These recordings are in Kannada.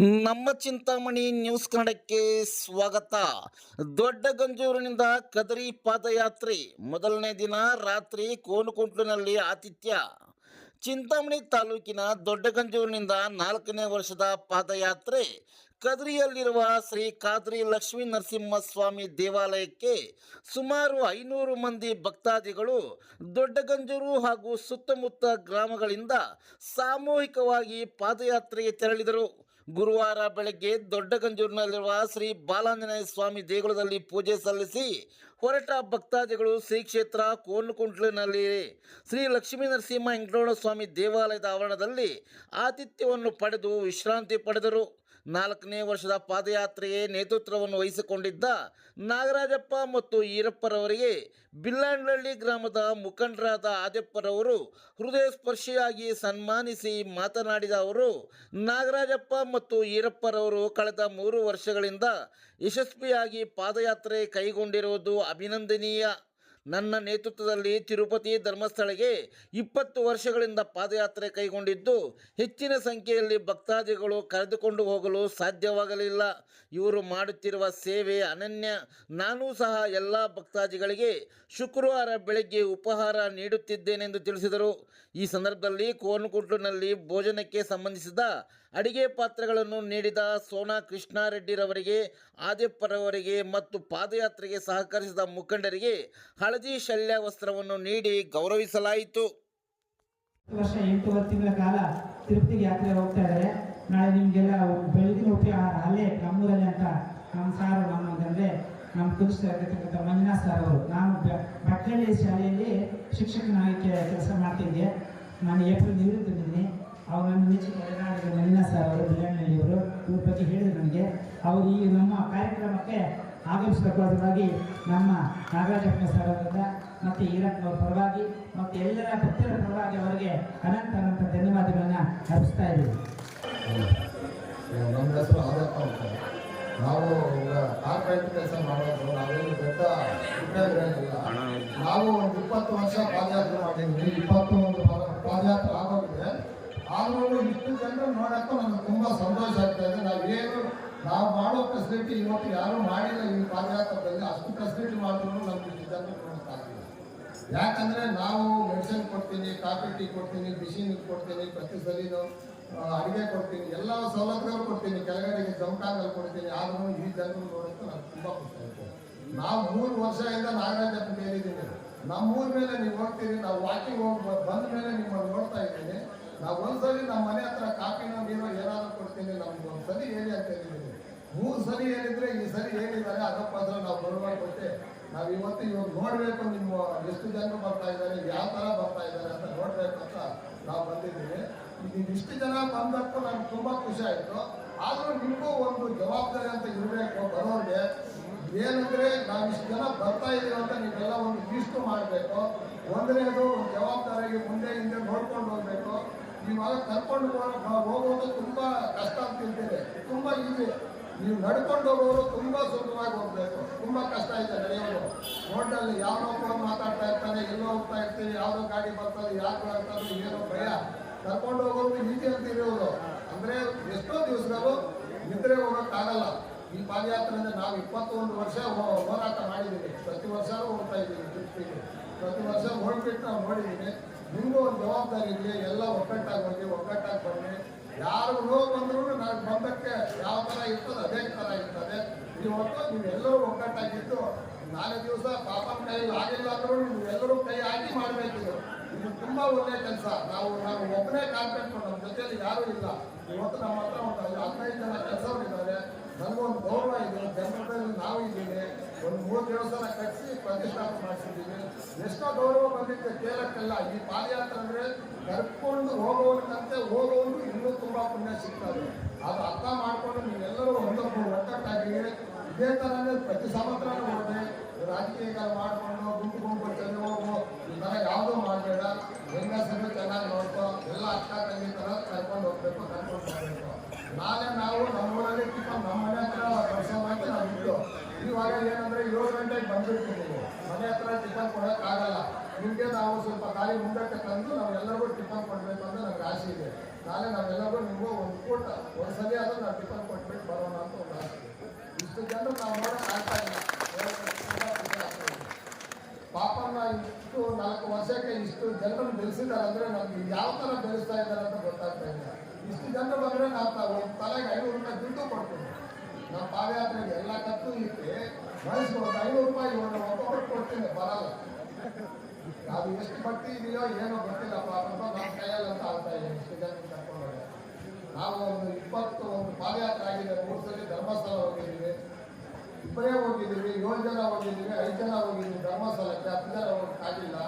ನಮ್ಮ ಚಿಂತಾಮಣಿ ನ್ಯೂಸ್ ಕನ್ನಡಕ್ಕೆ ಸ್ವಾಗತ. ದೊಡ್ಡ ಗಂಜೂರಿನಿಂದ ಕದರಿ ಪಾದಯಾತ್ರೆ. ಮೊದಲನೇ ದಿನ ರಾತ್ರಿ ಕೋನುಕುಂಟ್ಲಿನಲ್ಲಿ ಆತಿಥ್ಯ. ಚಿಂತಾಮಣಿ ತಾಲೂಕಿನ ದೊಡ್ಡಗಂಜೂರಿನಿಂದ ನಾಲ್ಕನೇ ವರ್ಷದ ಪಾದಯಾತ್ರೆ. ಕದ್ರಿಯಲ್ಲಿರುವ ಶ್ರೀ ಕಾದ್ರಿ ಲಕ್ಷ್ಮೀ ನರಸಿಂಹಸ್ವಾಮಿ ದೇವಾಲಯಕ್ಕೆ ಸುಮಾರು ಐನೂರು ಮಂದಿ ಭಕ್ತಾದಿಗಳು ದೊಡ್ಡಗಂಜೂರು ಹಾಗೂ ಸುತ್ತಮುತ್ತ ಗ್ರಾಮಗಳಿಂದ ಸಾಮೂಹಿಕವಾಗಿ ಪಾದಯಾತ್ರೆಗೆ ತೆರಳಿದರು. ಗುರುವಾರ ಬೆಳಗ್ಗೆ ದೊಡ್ಡಗಂಜೂರಿನಲ್ಲಿರುವ ಶ್ರೀ ಬಾಲಾಂಜನೇಯ ಸ್ವಾಮಿ ದೇಗುಲದಲ್ಲಿ ಪೂಜೆ ಸಲ್ಲಿಸಿ ಹೊರಟ ಭಕ್ತಾದಿಗಳು ಶ್ರೀ ಕ್ಷೇತ್ರ ಕೋನುಕುಂಟ್ಲಿನಲ್ಲಿ ಶ್ರೀ ಲಕ್ಷ್ಮೀ ನರಸಿಂಹ ವೆಂಕಟರಮಣ ಸ್ವಾಮಿ ದೇವಾಲಯದ ಆವರಣದಲ್ಲಿ ಆತಿಥ್ಯವನ್ನು ಪಡೆದು ವಿಶ್ರಾಂತಿ ಪಡೆದರು. ನಾಲ್ಕನೇ ವರ್ಷದ ಪಾದಯಾತ್ರೆಗೆ ನೇತೃತ್ವವನ್ನು ವಹಿಸಿಕೊಂಡಿದ್ದ ನಾಗರಾಜಪ್ಪ ಮತ್ತು ಈರಪ್ಪರವರಿಗೆ ಬಿಲ್ಲಾಂಡಳ್ಳಿ ಗ್ರಾಮದ ಮುಖಂಡರಾದ ಆದಪ್ಪರವರು ಹೃದಯಸ್ಪರ್ಶಿಯಾಗಿ ಸನ್ಮಾನಿಸಿ ಮಾತನಾಡಿದ ಅವರು, ನಾಗರಾಜಪ್ಪ ಮತ್ತು ಈರಪ್ಪರವರು ಕಳೆದ ಮೂರು ವರ್ಷಗಳಿಂದ ಯಶಸ್ವಿಯಾಗಿ ಪಾದಯಾತ್ರೆ ಕೈಗೊಂಡಿರುವುದು ಅಭಿನಂದನೀಯ. ನನ್ನ ನೇತೃತ್ವದಲ್ಲಿ ತಿರುಪತಿ ಧರ್ಮಸ್ಥಳಕ್ಕೆ ಇಪ್ಪತ್ತು ವರ್ಷಗಳಿಂದ ಪಾದಯಾತ್ರೆ ಕೈಗೊಂಡಿದ್ದು, ಹೆಚ್ಚಿನ ಸಂಖ್ಯೆಯಲ್ಲಿ ಭಕ್ತಾದಿಗಳು ಕರೆದುಕೊಂಡು ಹೋಗಲು ಸಾಧ್ಯವಾಗಲಿಲ್ಲ. ಇವರು ಮಾಡುತ್ತಿರುವ ಸೇವೆ ಅನನ್ಯ. ನಾನೂ ಸಹ ಎಲ್ಲ ಭಕ್ತಾದಿಗಳಿಗೆ ಶುಕ್ರವಾರ ಬೆಳಗ್ಗೆ ಉಪಹಾರ ನೀಡುತ್ತಿದ್ದೇನೆಂದು ತಿಳಿಸಿದರು. ಈ ಸಂದರ್ಭದಲ್ಲಿ ಕೋನಕುಂಟ್ಲಿನಲ್ಲಿ ಭೋಜನಕ್ಕೆ ಸಂಬಂಧಿಸಿದ ಅಡಿಗೆ ಪಾತ್ರಗಳನ್ನು ನೀಡಿದ ಸೋನಾ ಕೃಷ್ಣಾರೆಡ್ಡಿರವರಿಗೆ, ಆದಿಪ್ಪರವರಿಗೆ ಮತ್ತು ಪಾದಯಾತ್ರೆಗೆ ಸಹಕರಿಸಿದ ಮುಖಂಡರಿಗೆ ಹಳದಿ ಶಲ್ಯ ವಸ್ತ್ರವನ್ನು ನೀಡಿ ಗೌರವಿಸಲಾಯಿತು. ವರ್ಷ ಎಂಟೂವರೆ ತಿಂಗಳ ಕಾಲ ತಿರುಪತಿಗೆ ಯಾತ್ರೆ ಹೋಗ್ತಾ ಇದ್ದಾರೆ. ನಾಳೆ ನಿಮಗೆಲ್ಲ ಬೆಳಗಿನ ಉಪಹಾರ ಅಲ್ಲೇ ನಮ್ಮೂರಲ್ಲಿ ಅಂತ ನಮ್ಮ ಸಾರು ನಮ್ಮ ಅಂದರೆ ನಮ್ಮ ಕುದಿಸ್ತಾ ಮಂಜುನಾಥ್ ಸರ್ ಅವರು. ನಾನು ಬಟ್ಟೆ ಶಾಲೆಯಲ್ಲಿ ಶಿಕ್ಷಕನಾಗಿ ಕೆಲಸ ಮಾಡ್ತಿದ್ದೆ. ನಾನು ಏಪ್ರಿಲ್ ನಿವೃತ್ತಿದ್ದೀನಿ ಅವರನ್ನು ಮುಂಚೆ ಕರೆನಾಡಿದ ಮಂಜುನಾಥ್ ಸರ್ ಅವರು ಬಿಲ್ಲಣ್ಣಳ್ಳಿಯವರು ಇವ್ರ ಬಗ್ಗೆ ಹೇಳಿದರು ನನಗೆ ಅವರು ಈ ನಮ್ಮ ಕಾರ್ಯಕ್ರಮಕ್ಕೆ ಆಗಮಿಸಬೇಕಾಗಿ ನಮ್ಮ ನಾಗರಾಜಪ್ಪ ಸರ್ ಅವರಿಂದ ಮತ್ತು ಈರಪ್ಪನವರ ಪರವಾಗಿ ಮತ್ತು ಎಲ್ಲರ ಭಕ್ತರ ಪರವಾಗಿ ಅವರಿಗೆ ಅನಂತ ಅನಂತ ಧನ್ಯವಾದಗಳನ್ನು ಅರ್ಪಿಸ್ತಾ ಇದ್ದೀವಿ ನಮ್ಮ ಹೆಸರು ಆದಪ್ಪ ಅಂತ. ನಾವು ಈಗ ಕಾರ್ಪೊರೇಟ್ ಕೆಲಸ ಮಾಡೋದು ನಾವೇನು ದೊಡ್ಡ ಉದ್ಯೋಗಿಗಳಿಲ್ಲ ನಾವು ಒಂದು ಇಪ್ಪತ್ತು ವರ್ಷ ಪಾದಯಾತ್ರೆ ಮಾಡಿದ್ವಿ. ಇಪ್ಪತ್ತೊಂದು ಪಾದ- ಪಾದಯಾತ್ರೆ ಆಗೋಗಿದೆ. ಆದ್ರೂ ಇಷ್ಟು ಜನರು ನೋಡಕ್ಕೂ ನಮ್ಗೆ ತುಂಬ ಸಂತೋಷ ಆಗ್ತಾ ಇದೆ. ನಾವೇನು ನಾವು ಮಾಡೋ ಫೆಸಿಲಿಟಿ ಇವತ್ತು ಯಾರೂ ಮಾಡಿಲ್ಲ ಈ ಪಾದಯಾತ್ರದಲ್ಲಿ ಅಷ್ಟು ಫೆಸಿಲಿಟಿ ಮಾಡಿದ್ರು ನಮ್ಗೆ ಇಷ್ಟು ನೋಡೋಕ್ಕಾಗಿಲ್ಲ ಯಾಕಂದ್ರೆ ನಾವು ಮೆಡಿಸಿನ್ ಕೊಡ್ತೀನಿ ಕಾಫಿ ಟೀ ಕೊಡ್ತೀನಿ ಮಿಷಿನ್ ಕೊಡ್ತೀನಿ, ಪ್ರತಿ ಸಲಿನೂ ಅಡಿಗೆ ಕೊಡ್ತೀನಿ, ಎಲ್ಲ ಸೌಲಭ್ಯಗಳು ಕೊಡ್ತೀನಿ, ಕೆಳಗಡೆಗೆ ಜಮಖಾನಲ್ಲಿ ಕೊಡ್ತೀನಿ. ಆದ್ರೂ ಈ ಜನರು ನೋಡೋಕ್ಕೆ ನನಗೆ ತುಂಬ ಖುಷಿ ಆಯ್ತು ನಾವು ಮೂರು ವರ್ಷದಿಂದ ನಾಗರಾಜಪ್ಪ ಹೇಳಿದ್ದೀನಿ ನಮ್ಮ ಊರ ಮೇಲೆ ನೀವು ಹೋಗ್ತೀರಿ ನಾವು ವಾಕಿಂಗ್ ಹೋಗಿ ಬಂದ ಮೇಲೆ ನಿಮ್ಮನ್ನು ನೋಡ್ತಾ ಇದ್ದೀನಿ ನಾವು ಒಂದ್ಸಲಿ ನಮ್ಮ ಮನೆ ಹತ್ರ ಕಾಫಿನೋ ನೀರೋ ಏನಾದ್ರು ಕೊಡ್ತೀನಿ ನಮ್ಗೆ ಒಂದು ಸರಿ ಹೇಳಿ ಅಂತ ಹೇಳಿದ್ರು. ಮೂರು ಸರಿ ಹೇಳಿದ್ರೆ ಈ ಸರಿ ಹೇಳಿದ್ದಾರೆ ಅದಕ್ಕೋಸ್ಕರ ನಾವು ಬರುವಾಗ ಕೊಟ್ಟೆ ನಾವು ಇವತ್ತು ಇವಾಗ ನೋಡಬೇಕು ನಿಮ್ಮ ಎಷ್ಟು ಜನರು ಬರ್ತಾ ಇದ್ದಾರೆ, ಯಾವ ಥರ ಬರ್ತಾ ಇದ್ದಾರೆ ಅಂತ ನೋಡ್ಬೇಕು ಅಂತ ನಾವು ಬಂದಿದ್ದೀವಿ. ಇಷ್ಟು ಜನ ಬಂದಕ್ಕೂ ನಮ್ಗೆ ತುಂಬ ಖುಷಿ ಆಯಿತು. ಆದರೂ ನಿಮಗೂ ಒಂದು ಜವಾಬ್ದಾರಿ ಅಂತ ಇರಬೇಕು ಬರೋರಿಗೆ. ಏನಂದ್ರೆ ನಾವು ಇಷ್ಟು ಜನ ಬರ್ತಾ ಇದ್ದೀವಿ ಅಂತ ನೀವೆಲ್ಲ ಒಂದು ಲೀಸ್ಟು ಮಾಡಬೇಕು. ಒಂದನೇದು ಒಂದು ಜವಾಬ್ದಾರಿಗೆ ಮುಂದೆ ಹಿಂದೆ ನೋಡ್ಕೊಂಡು ಹೋಗ್ಬೇಕು. ಇವಾಗ ಕರ್ಕೊಂಡು ಹೋಗೋ- ಹೋಗೋದು ತುಂಬಾ ಕಷ್ಟ ಅಂತ ಹೇಳ್ತೇವೆ. ತುಂಬಾ ಈಸಿ ನೀವು ನಡ್ಕೊಂಡು ಹೋಗೋರು ತುಂಬಾ ಸುಲಭವಾಗಿ ಹೋಗಬೇಕು. ತುಂಬಾ ಕಷ್ಟ ಇದೆ ನಡೆಯೋದು. ರೋಡ್ನಲ್ಲಿ ಯಾವನೋ ಕೂಡ ಮಾತಾಡ್ತಾ ಇರ್ತಾರೆ, ಎಲ್ಲೋ ಹೋಗ್ತಾ ಇರ್ತೀವಿ, ಯಾವುದೋ ಗಾಡಿ ಬರ್ತದೆ ಯಾಕೆ ಆಗ್ತದೆ ಏನೋ ಭಯ. ಕರ್ಕೊಂಡು ಹೋಗೋದು ಈಸಿ ಅಂತ ಇರೋದು. ಅಂದ್ರೆ ಎಷ್ಟೋ ದಿವಸಗಳು ನಿದ್ರೆ ಹೋಗೋಕ್ಕಾಗಲ್ಲ. ಈ ಪಾದಯಾತ್ರೆಯಿಂದ ನಾವು ಇಪ್ಪತ್ತೊಂದು ವರ್ಷ ಹೋರಾಟ ಮಾಡಿದ್ದೀವಿ ಪ್ರತಿ ವರ್ಷ ಹೋಗ್ತಾ ಇದ್ದೀವಿ ಪ್ರತಿ ವರ್ಷ ಹೋಗ್ಬಿಟ್ಟು ನಾವು ನೋಡಿದ್ದೀವಿ ನಿಮಗೂ ಒಂದು ಜವಾಬ್ದಾರಿ ಇದೆ ಎಲ್ಲ ಒಗ್ಗಟ್ಟಾಗಿ ಬನ್ನಿ ಒಗ್ಗಟ್ಟಾಗಿ ಬನ್ನಿ ಯಾರು ನೋವು ಬಂದರೂ ನಾನು ಬಂದಕ್ಕೆ ಯಾವ ಥರ ಇರ್ತದೆ, ಅದೇ ಥರ ಇರ್ತದೆ. ಇವತ್ತು ನೀವೆಲ್ಲರೂ ಒಗ್ಗಟ್ಟಾಗಿದ್ದು ನಾಳೆ ದಿವಸ ಪಾಪನ ಕೈಯಲ್ಲಿ ಆಗಿಲ್ಲ ಅಂದ್ರೂ ನೀವು ಎಲ್ಲರೂ ಕೈ ಹಾಕಿ ಮಾಡಬೇಕು ಇದು. ತುಂಬ ಒಳ್ಳೆಯ ಕೆಲಸ. ನಾವು ನಾವು ಒಬ್ಬನೇ ಕಾನ್ಫಿಡೆಂಟ್ ನಮ್ಮ ಜೊತೆಯಲ್ಲಿ ಯಾರೂ ಇಲ್ಲ. ಇವತ್ತು ನಮ್ಮ ಹತ್ರ ಒಂದು ಹದಿನೈದು ಜನ ಕೆಲಸವ್ರು ಇದ್ದಾರೆ ನನಗೊಂದು ಗೌರವ ಇದೆ ಜನರಲ್ಲಿ ನಾವು ಇದ್ದೀವಿ ಒಂದು ಮೂರು ದೇವಸ್ಥಾನ ಕಟ್ಟಿಸಿ ಪ್ರತಿಷ್ಠಾಪನೆ ಮಾಡಿಸಿದ್ದೀವಿ ಎಷ್ಟೋ ಗೌರವ ಬಂದಿತ್ತು ಕೇಳಕ್ಕೆಲ್ಲ ಈ ಪಾದಯಾತ್ರೆ ಅಂದರೆ ಕರ್ಕೊಂಡು ಹೋಗೋವನಿಗಂತೆ ಹೋಗೋನು ಇನ್ನೂ ತುಂಬ ಪುಣ್ಯ ಸಿಗ್ತದೆ. ಅದು ಅರ್ಥ ಮಾಡ್ಕೊಂಡು ನೀವೆಲ್ಲರೂ ಒಂದೊಂದು ಒಗ್ಗಟ್ಟಾಗಿ ಇದೇ ಥರನೇ ಪ್ರತಿ ಸಮುದ್ರ ಹೋದೆ ರಾಜಕೀಯ ಮಾಡ್ಕೊಂಡು ಗುಂಪು ಗುಂಪು ಚೆಲ್ಲಿ ಹೋಗು ಈ ಥರ ಯಾವುದೂ ಮಾಡಬೇಡ. ಹೆಂಗಸರು ಚೆನ್ನಾಗಿ ನೋಡ್ಕೊ, ಎಲ್ಲ ಅಕ್ಕ ತಂಗಿ ಥರ ಕರ್ಕೊಂಡು ಹೋಗ್ಬೇಕು ಕರ್ಕೊಂಡು ಹೋಗ್ಬೇಕು. ನಾಳೆ ನಾವು ನಮ್ಮೂರಲ್ಲಿ ಟಿಫನ್ ನಮ್ಮ ಮನೆ ಹತ್ರ ಕೆಲಸ ಮಾಡಿ ನಾವು ಇದ್ದು ಇವಾಗ ಏನಂದ್ರೆ ಏಳು ಗಂಟೆಗೆ ನೀವು. ಮನೆ ಹತ್ರ ಟಿಫನ್ ಕೊಡೋಕ್ಕಾಗಲ್ಲ ನಿಮಗೆ ನಾವು ಸ್ವಲ್ಪ ಖಾಲಿ ಮುಂದಕ್ಕೆ ತಂದು ನಾವೆಲ್ಲರಿಗೂ ಟಿಫನ್ ಕೊಡಬೇಕು ಅಂತ ನಮ್ಗೆ ಆಸೆ ಇದೆ. ನಾಳೆ ನಾವೆಲ್ಲರೂ ನಿಮಗೂ ಒಂದು ಕೂಟ ಒಂದು ಸಲ ಆದರೂ ನಾವು ಟಿಫನ್ ಕೊಟ್ಬಿಟ್ಟು ಬರೋಣ ಅಂತ ಒಂದು ಆಸೆ ಇಷ್ಟು ಜನರು ನಾವು ನೋಡೋಕೆ ಆಗ್ತಾ ಇಲ್ಲ. ಪಾಪನ ಇದೆ. ಇಷ್ಟು ನಾಲ್ಕು ವರ್ಷಕ್ಕೆ ಇಷ್ಟು ಜನರನ್ನು ಬೆಳೆಸಿದ್ದಾರೆ ಅಂದ್ರೆ ನಮ್ಗೆ ಯಾವ ಥರ ಬೆಳೆಸ್ತಾ ಇದ್ದಾರೆ ಅಂತ ಗೊತ್ತಾಗ್ತಾ ಇಲ್ಲ. ಇಷ್ಟು ಜನರು ಬಂದರೆ ನಾವು ತಲೆಗೆ ಐನೂರು ರೂಪಾಯಿ ದುಡ್ಡು ಕೊಡ್ತೀವಿ. ನಮ್ಮ ಪಾದಯಾತ್ರೆಗೆ ಎಲ್ಲ ಖರ್ಚು ಇಟ್ಟು ಮೈಸೂರು ಒಂದು ಐನೂರು ರೂಪಾಯಿ ಒಂದು ಒಬ್ಬೊಬ್ಬರು ಕೊಡ್ತೀನಿ, ಬರಲ್ಲ. ಅದು ಎಷ್ಟು ಭಕ್ತಿ ಇದೆಯೋ ಏನೋ ಗೊತ್ತಿಲ್ಲಪ್ಪ ಪಾಪ ನಮ್ಮ ಕೈಯಲ್ಲಿ ಅಂತ ಆಗ್ತಾ ಇದೆ, ಇಷ್ಟು ನಾವು ಒಂದು ಇಪ್ಪತ್ತು ಒಂದು ಪಾದಯಾತ್ರೆ ಆಗಿದೆ, ಮೂರು ಸಲ ಧರ್ಮಸ್ಥಳ ಹೋಗಿದ್ದೀವಿ. ಇಬ್ಬರೇ ಹೋಗಿದ್ದೀವಿ, ಏಳು ಜನ ಹೋಗಿದ್ದೀವಿ, ಐದು ಜನ ಹೋಗಿದ್ದೀವಿ ಧರ್ಮಸ್ಥಳಕ್ಕೆ, ಹತ್ತು ಜನ ಹೋಗಕ್ಕಾಗಿಲ್ಲ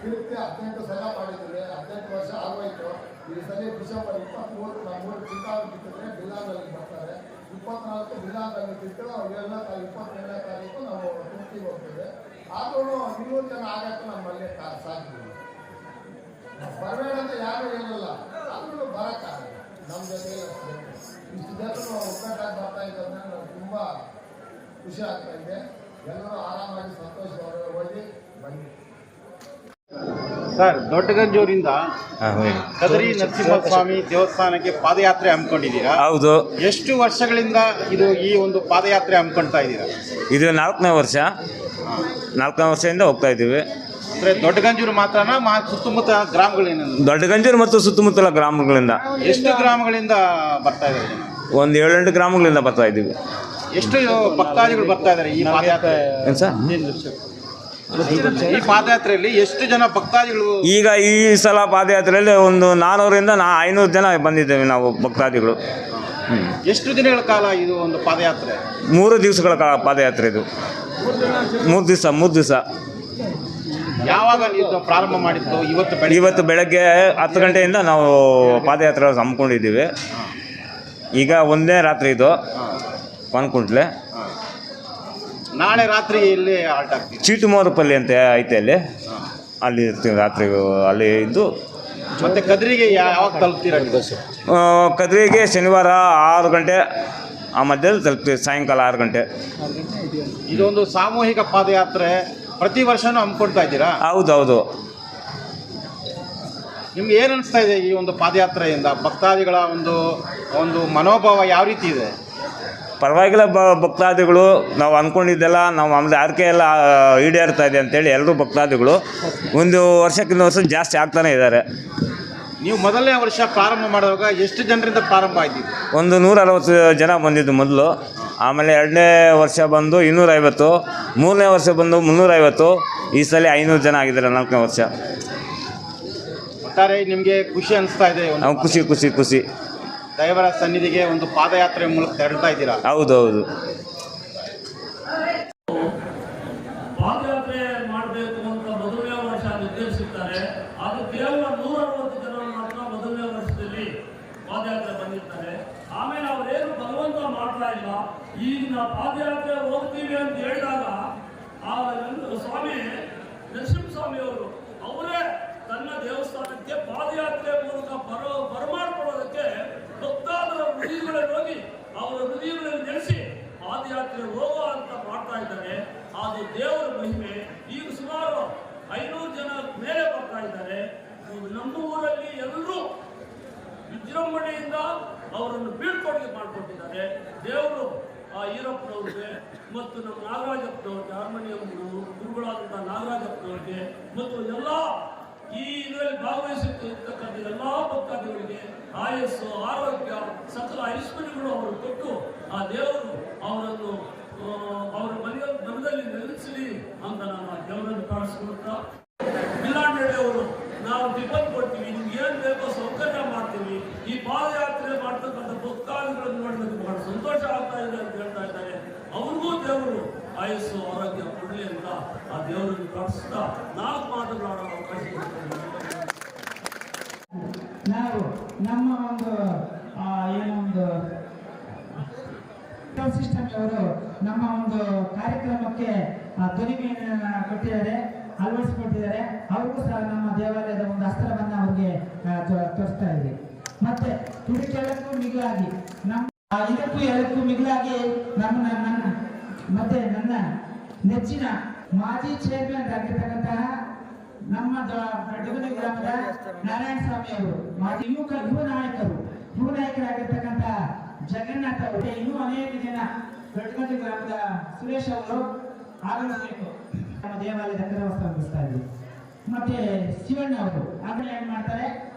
ತಿರುಪತಿ ಹದಿನೆಂಟು ಸಲ ಮಾಡಿದ್ದೀವಿ, ಹದಿನೆಂಟು ವರ್ಷ ಆಗೋಯ್ತು. ಈ ಸಲ ಡಿಸೆಂಬರ್ ಇಪ್ಪತ್ತ್ಮೂರು ನಮ್ಮ ಮೂರು ಚಿಂತಾವಣಿ ಬಿಟ್ಟಿದ್ರೆ ಬಿಲ್ಲಾದಲ್ಲಿ ಬರ್ತಾರೆ. ಇಪ್ಪತ್ನಾಲ್ಕು ಬಿಲ್ಲಾದಲ್ಲಿ ಬಿಟ್ಟು ಏಳನೇ ಇಪ್ಪತ್ತೇಳನೇ ತಾರೀಕು ನಾವು ತಿರುಪ್ತಿಗೆ ಹೋಗ್ತೇವೆ. ಆದ್ರೂ ಇನ್ನೂರು ಜನ ಆಗಕ್ಕೆ ನಮ್ಮಲ್ಲಿ ಸಾಧ್ಯ ಬರಬೇಡ ಅಂತ ಯಾರು ಹೇಳಿಲ್ಲ. ಆದ್ರೂ ಬರೋಕ್ಕಾಗಲ್ಲ ನಮ್ಮ ಜೊತೆ ಇಷ್ಟು ಜನರು ಒಗ್ಗಟ್ಟಾಗಿ ಬರ್ತಾ ಇದ್ದಾರೆ ನಾವು ತುಂಬ ಖುಷಿ ಆಗ್ತಾ ಇದೆ. ಎಲ್ಲರೂ ಆರಾಮಾಗಿ ಸಂತೋಷವಾಗಿ ಹೋಗಿ ಬನ್ನಿ ಸರ್ ದೊಡ್ಡಗಂಜೂರಿಂದ. ಕದರಿ ನರಸಿಂಹಸ್ವಾಮಿ ದೇವಸ್ಥಾನಕ್ಕೆ ಪಾದಯಾತ್ರೆ ಹಮ್ಮಿಕೊಂಡಿದ್ದೀರಾ? ಹೌದು. ಎಷ್ಟು ವರ್ಷಗಳಿಂದ ಇದು ಈ ಒಂದು ಪಾದಯಾತ್ರೆ ಹಮ್ಮಿಕೊಳ್ತಾ ಇದ್ದೀರಾ? ಇದು ನಾಲ್ಕನೇ ವರ್ಷ. ನಾಲ್ಕನೇ ವರ್ಷದಿಂದ ಹೋಗ್ತಾ ಇದ್ದೀವಿ. ಅಂದ್ರೆ ದೊಡ್ಡಗಂಜೂರು ಮಾತ್ರನಾ ಮಾ ಸುತ್ತಮುತ್ತ ಗ್ರಾಮಗಳೇನು? ದೊಡ್ಡಗಂಜೂರು ಮತ್ತು ಸುತ್ತಮುತ್ತಲ ಗ್ರಾಮಗಳಿಂದ. ಎಷ್ಟು ಗ್ರಾಮಗಳಿಂದ ಬರ್ತಾ ಇದ್ದಾರೆ ಜನ? ಒಂದು ಏಳೆಂಟು ಗ್ರಾಮಗಳಿಂದ ಬರ್ತಾ ಇದ್ದೀವಿ. ಎಷ್ಟು ಭಕ್ತಾದಿಗಳು ಬರ್ತಾ ಇದ್ದಾರೆ ಈ ಪಾದಯಾತ್ರೆ? ಏನು ಸರ್? ಈ ಪಾದಯಾತ್ರೆಯಲ್ಲಿ ಎಷ್ಟು ಜನ ಭಕ್ತಾದಿಗಳು ಈಗ ಈ ಸಲ ಪಾದಯಾತ್ರೆಯಲ್ಲಿ ಒಂದು ನಾನೂರಿಂದ ನಾ ಐನೂರು ಜನ ಬಂದಿದ್ದೇವೆ ನಾವು ಭಕ್ತಾದಿಗಳು. ಎಷ್ಟು ದಿನಗಳ ಕಾಲ ಇದು ಒಂದು ಪಾದಯಾತ್ರೆ? ಮೂರು ದಿವಸಗಳ ಕಾಲ ಪಾದಯಾತ್ರೆ ಇದು. ಮೂರು ದಿವಸ ಮೂರು ದಿವಸ. ಯಾವಾಗ ನೀವು ಪ್ರಾರಂಭ ಮಾಡಿದ್ದು? ಇವತ್ತು ಬೆಳಿಗ್ಗೆ? ಇವತ್ತು ಬೆಳಗ್ಗೆ ಹತ್ತು ಗಂಟೆಯಿಂದ ನಾವು ಪಾದಯಾತ್ರೆ ಹಮ್ಮಿಕೊಂಡಿದ್ದೀವಿ. ಈಗ ಒಂದೇ ರಾತ್ರಿ ಇದು. ಪನ್ಕುಂಟ್ಲೆ ನಾಳೆ ರಾತ್ರಿ ಇಲ್ಲಿ ಹಾಲ್ಟ್ ಆಗ್ತೀವಿ. ಚೀಟುಮೋರಪಲ್ಲಿ ಅಂತ ಐತೆ ಅಲ್ಲಿ. ಅಲ್ಲಿ ಇರ್ತೀವಿ ರಾತ್ರಿ ಅಲ್ಲಿ ಇದ್ದು. ಮತ್ತೆ ಕದ್ರಿಗೆ ಯಾವಾಗ ತಲುಪ್ತೀರಾ? ನೀವು? ಆ, ಕದ್ರಿಗೆ ಶನಿವಾರ ಆರು ಗಂಟೆ ಆ ಮಧ್ಯದಲ್ಲಿ ತಲುಪ್ತೀವಿ ಸಾಯಂಕಾಲ ಆರು ಗಂಟೆ. ಇದೊಂದು ಸಾಮೂಹಿಕ ಪಾದಯಾತ್ರೆ ಪ್ರತಿ ವರ್ಷನೂ ಹಮ್ಮಿಕೊಳ್ತಾ ಇದ್ದೀರಾ? ಹೌದು ಹೌದು ನಿಮ್ಗೆ ಏನು ಅನಿಸ್ತಾ ಇದೆ ಈ ಒಂದು ಪಾದಯಾತ್ರೆಯಿಂದ? ಭಕ್ತಾದಿಗಳ ಒಂದು ಒಂದು ಮನೋಭಾವ ಯಾವ ರೀತಿ ಇದೆ? ಪರವಾಗಿಲ್ಲ ಬ ಭಕ್ತಾದಿಗಳು ನಾವು ಅಂದ್ಕೊಂಡಿದ್ದೆಲ್ಲ ನಾವು ಆಮೇಲೆ ಆರ್ಕೆ ಎಲ್ಲ ಈಡೇರ್ತಾ ಇದೆ ಅಂತೇಳಿ ಎಲ್ಲರೂ ಭಕ್ತಾದಿಗಳು ಒಂದು ವರ್ಷಕ್ಕಿಂತ ವರ್ಷ ಜಾಸ್ತಿ ಆಗ್ತಾನೆ ಇದ್ದಾರೆ. ನೀವು ಮೊದಲನೇ ವರ್ಷ ಪ್ರಾರಂಭ ಮಾಡುವಾಗ ಎಷ್ಟು ಜನರಿಂದ ಪ್ರಾರಂಭ ಆಯ್ತು? ಒಂದು ನೂರ ಅರವತ್ತು ಜನ ಬಂದಿದ್ದು ಮೊದಲು. ಆಮೇಲೆ ಎರಡನೇ ವರ್ಷ ಬಂದು ಇನ್ನೂರೈವತ್ತು ಮೂರನೇ ವರ್ಷ ಬಂದು ಮುನ್ನೂರೈವತ್ತು ಈ ಸಲ ಐನೂರು ಜನ ಆಗಿದ್ದಾರೆ ನಾಲ್ಕನೇ ವರ್ಷ. ಒಟ್ಟಾರೆ ನಿಮಗೆ ಖುಷಿ ಅನಿಸ್ತಾ ಇದೆ ನಾವು ಖುಷಿ ಖುಷಿ ಖುಷಿ. ದೇವರ ಸನ್ನಿಧಿಗೆ ಒಂದು ಪಾದಯಾತ್ರೆ ಮೂಲಕ ತೆರಳ್ತಾ ಇದ್ದೀರಾ? ಹೌದು ಹೌದು ಪಾದಯಾತ್ರೆ ಮಾಡಬೇಕು ಅಂತ ಮೊದಲನೇ ವರ್ಷ ನಿರ್ದೇಶಿಸುತ್ತಾರೆ ಅದು ಕೇವಲ ನೂರ ಅರವತ್ತು ಜನ ಮಾತ್ರ ಮೊದಲನೇ ವರ್ಷದಲ್ಲಿ ಪಾದಯಾತ್ರೆ ಬಂದಿರ್ತಾರೆ. ಆಮೇಲೆ ಅವರೇನು ಬಲವಂತ ಮಾಡ್ತಾ ಇಲ್ಲ. ಈಗ ನಾವು ಪಾದಯಾತ್ರೆ ಹೋಗ್ತೀವಿ ಅಂತ ಹೇಳಿದಾಗ ಆ ನನ್ನ ಸ್ವಾಮಿ ಅವರು ಅವರೇ ತನ್ನ ದೇವಸ್ಥಾನಕ್ಕೆ ಪಾದಯಾತ್ರೆ ಮೂಲಕ ಬರೋ ಬರಮಾಡ್ಕೊಳ್ಳೋದಕ್ಕೆ ಭಕ್ತಾದರ ಹೃದಯಗಳಲ್ಲಿ ಹೋಗಿ ಅವರ ಹೃದಯಗಳಲ್ಲಿ ನೆಲೆಸಿ ಪಾದಯಾತ್ರೆ ಹೋಗೋ ಅಂತ ಮಾಡ್ತಾ ಇದ್ದಾರೆ. ಅದು ದೇವರ ಮಹಿಮೆ ಈಗ ಸುಮಾರು ಐನೂರು ಜನ ಮೇಲೆ ಬರ್ತಾ ಇದ್ದಾರೆ. ನಮ್ಮ ಊರಲ್ಲಿ ಎಲ್ಲರೂ ವಿಜೃಂಭಣೆಯಿಂದ ಅವರನ್ನು ಬೀಳ್ಕೊಡುಗೆ ಮಾಡಿಕೊಟ್ಟಿದ್ದಾರೆ. ದೇವರು ಆ ಈರಪ್ಪನವ್ರಿಗೆ ಮತ್ತು ನಮ್ಮ ನಾಗರಾಜಪ್ಪನವ್ರಿಗೆ ಹಾರ್ಮೋನಿಯಂ ಗುರು ಗುರುಗಳಾದಂಥ ನಾಗರಾಜಪ್ಪನವ್ರಿಗೆ ಮತ್ತು ಎಲ್ಲ ಈ ಇದರಲ್ಲಿ ಭಾಗವಹಿಸುತ್ತಿರ್ತಕ್ಕಂಥ ಎಲ್ಲ ಭಕ್ತಾದಿಗಳಿಗೆ ಆಯಸ್ಸು, ಆರೋಗ್ಯ, ಸಕಲ ಐಶ್ವರ್ಯಗಳು ಅವರು ಕೊಟ್ಟು ಆ ದೇವರು ಅವರನ್ನು ಅವರ ಮನೆಯ ಮನದಲ್ಲಿ ನೆಲೆಸಲಿ ಅಂತ ನಾನು ಆ ದೇವರನ್ನು ಬಿಲ್ಲಾಂಡಳ್ಳಿ ಅವರು, ನಾವು ಟಿಫನ್ ಕೊಡ್ತೀವಿ, ನಿಮ್ಗೆ ಏನ್ ಬೇಕೋ ಸೌಕರ್ಯ ಮಾಡ್ತೀವಿ. ಈ ಪಾದಯಾತ್ರೆ ಮಾಡ್ತಕ್ಕಂಥ ಭಕ್ತಾದಿಗಳನ್ನು ನೋಡಿದ್ರೆ ಬಹಳ ಸಂತೋಷ ಆಗ್ತಾ ಇದೆ ಅಂತ ಹೇಳ್ತಾ ಇದ್ದಾರೆ. ಅವ್ರಿಗೂ ದೇವರು ಆಯಸ್ಸು, ಆರೋಗ್ಯ ಕೊಡಲಿ ಅಂತ ಆ ದೇವರನ್ನು ಪ್ರಾರ್ಥಿಸ್ತಾ ನಾಲ್ಕು ಮಾತುಗಳ ಅವಕಾಶ ನಾವು ನಮ್ಮ ಒಂದು ಏನೊಂದು ಏನೋ ಒಂದು ಸಿಸ್ಟಮ್ ಅವರು ನಮ್ಮ ಒಂದು ಕಾರ್ಯಕ್ರಮಕ್ಕೆ ಧ್ವನಿಮೆಯನ್ನು ಕೊಟ್ಟಿದ್ದಾರೆ, ಅಳವಡಿಸಿಕೊಟ್ಟಿದ್ದಾರೆ. ಅವ್ರಿಗೂ ಸಹ ನಮ್ಮ ದೇವಾಲಯದ ಒಂದು ಅಸ್ತ್ರವನ್ನು ಅವ್ರಿಗೆ ತೋರಿಸ್ತಾ ಇದೆ ಮತ್ತೆ ಇದಕ್ಕೆಲ್ಲಕ್ಕೂ ಮಿಗಿಲಾಗಿ ನಮ್ಮ ಇದಕ್ಕೂ ಎಲ್ಲಕ್ಕೂ ಮಿಗಿಲಾಗಿ ನಮ್ಮ ನನ್ನ ಮತ್ತೆ ನನ್ನ ನೆಚ್ಚಿನ ಮಾಜಿ ಚೇರ್ಮನ್ ಆಗಿರ್ತಕ್ಕಂತಹ ನಮ್ಮ ದ- ಗ್ರಾಮದ ನಾರಾಯಣ ಸ್ವಾಮಿ ಅವರು ಯುವಕ ಯುವ ನಾಯಕರು. ಯುವ ನಾಯಕರಾಗಿರ್ತಕ್ಕಂಥ ಜಗನ್ನಾಥ್ ಅವರು. ಇನ್ನೂ ಅನೇಕ ಜನ ದೊಡ್ಡಗಂಜಿ ಗ್ರಾಮದ ಸುರೇಶ್ ಅವರು ಆಗಮಿಸಬೇಕು. ನಮ್ಮ ದೇವಾಲಯದ ಹೊಂದಿಸ್ತಾ ಇದ್ವಿ. ಮತ್ತೆ ಶಿವಣ್ಣ ಅವರು ಆಮೇಲೆ ಏನ್ ಮಾಡ್ತಾರೆ.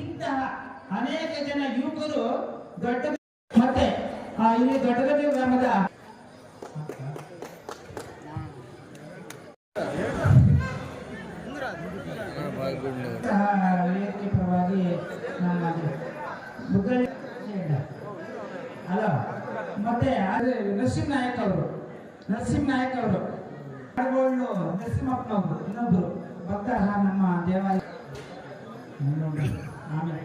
ಇಂತಹ ಅನೇಕ ಜನ ಯುವಕರು ದೊಡ್ಡ ಮತ್ತೆ ಇಲ್ಲಿ ದೊಡ್ಡದೇ ಗ್ರಾಮದ ಪರವಾಗಿ ನಮ್ಮ ಅಲ್ಲ ಮತ್ತೆ ನರಸಿಂಹ ನಾಯಕ್ ಅವರು ನರಸಿಂಹ ನಾಯಕ್ ಅವರು ನರಸಿಂಹಪ್ಪ ನರಸಿಂಹಪ್ಪನವರು ಇನ್ನೊಬ್ರು ಭಕ್ತ ನಮ್ಮ ದೇವಾಲಯ ಆಮೇಲೆ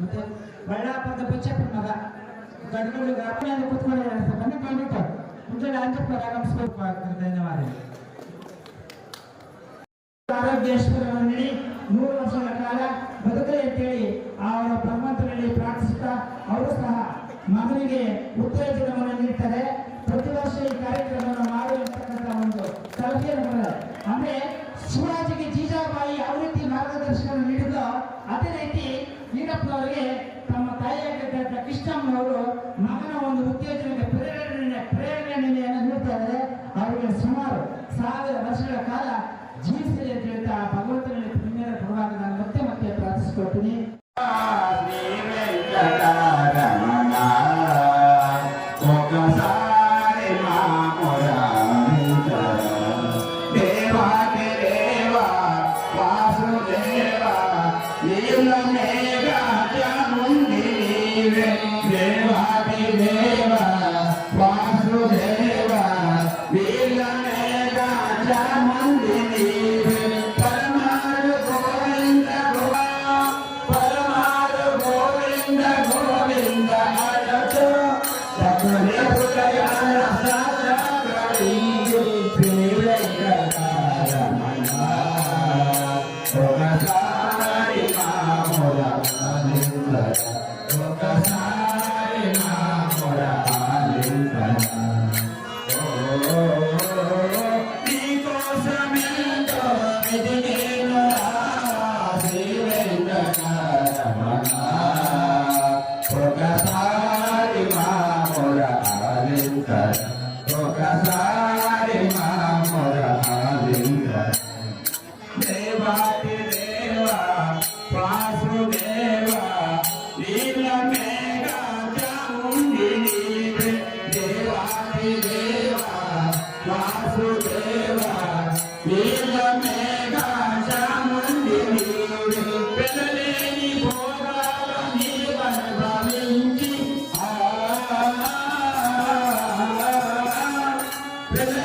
ಮತ್ತೆ ಬಳ್ಳಾಪುರದ ಬಚ್ಚಪ್ಪನ ಮಗ ಗಡ್ಗಳು ಗ್ರಾಮೀಣ ಕೂತ್ಕೊಂಡು ಬನ್ನಿ ಬಂದಿಟ್ಟು ಮುಂಜಾನೆ ಅಂಜಪ್ಪ ಆಗಮಿಸ್ಬೇಕು ಧನ್ಯವಾದಗಳು. ಆರೋಗ್ಯೇಶ್ವರವನ್ನು ನೀಡಿ ನೂರು ವರ್ಷಗಳ ಕಾಲ ಬದುಕಲಿ ಅಂತೇಳಿ ಅವರ ಪರಮಾತ್ಮನಲ್ಲಿ ಪ್ರಾರ್ಥಿಸುತ್ತಾ ಅವರು ಸಹ ಮಗನಿಗೆ ಉತ್ತೇಜನವನ್ನು ನೀಡ್ತಾರೆ. ಪ್ರತಿ ವರ್ಷ ಈ ಕಾರ್ಯಕ್ರಮವನ್ನು ಮಾಡುವಂತಕ್ಕಂಥ ಒಂದು ಸಲಹೆಯನ್ನು ಅಂದ್ರೆ ఒకసారి మా మొదలెందర ఒకసారి Yeah.